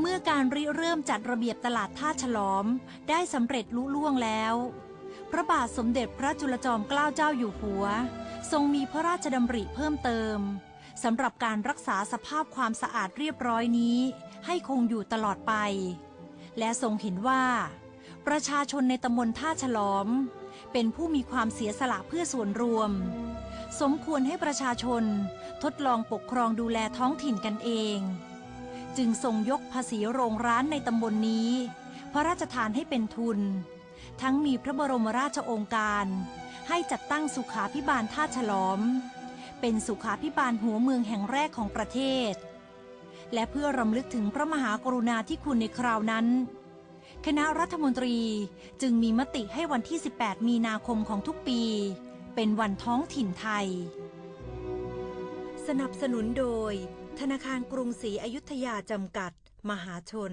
เมื่อการริเริ่มจัดระเบียบตลาดท่าฉลอม ได้สำเร็จลุล่วงแล้ว พระบาทสมเด็จพระจุลจอมเกล้าเจ้าอยู่หัว ทรงมีพระราชดำริเพิ่มเติมสำหรับการรักษาสภาพความสะอาดเรียบร้อยนี้ ให้คงอยู่ตลอดไป และทรงเห็นว่า ประชาชนในตำบลท่าฉลอม เป็นผู้มีความเสียสละเพื่อส่วนรวม สมควรให้ประชาชนทดลองปกครองดูแลท้องถิ่นกันเอง จึงทรงยกภาษีโรงร้านในตำบลนนี้ พระราชทานให้เป็นทุน ทั้งมีพระบรมราชโองการ ให้จัดตั้งสุขาพิบาลท่าฉลอม เป็นสุขาพิบาลหัวเมืองแห่งแรกของประเทศ และเพื่อรำลึกถึงพระมหากรุณาธิคุณในคราวนั้น คณะรัฐมนตรีจึงมีมติให้วันที่ 18 มีนาคมของทุกปี เป็นวันท้องถิ่นไทย สนับสนุนโดย ธนาคารกรุงศรีอยุธยาจำกัด มหาชน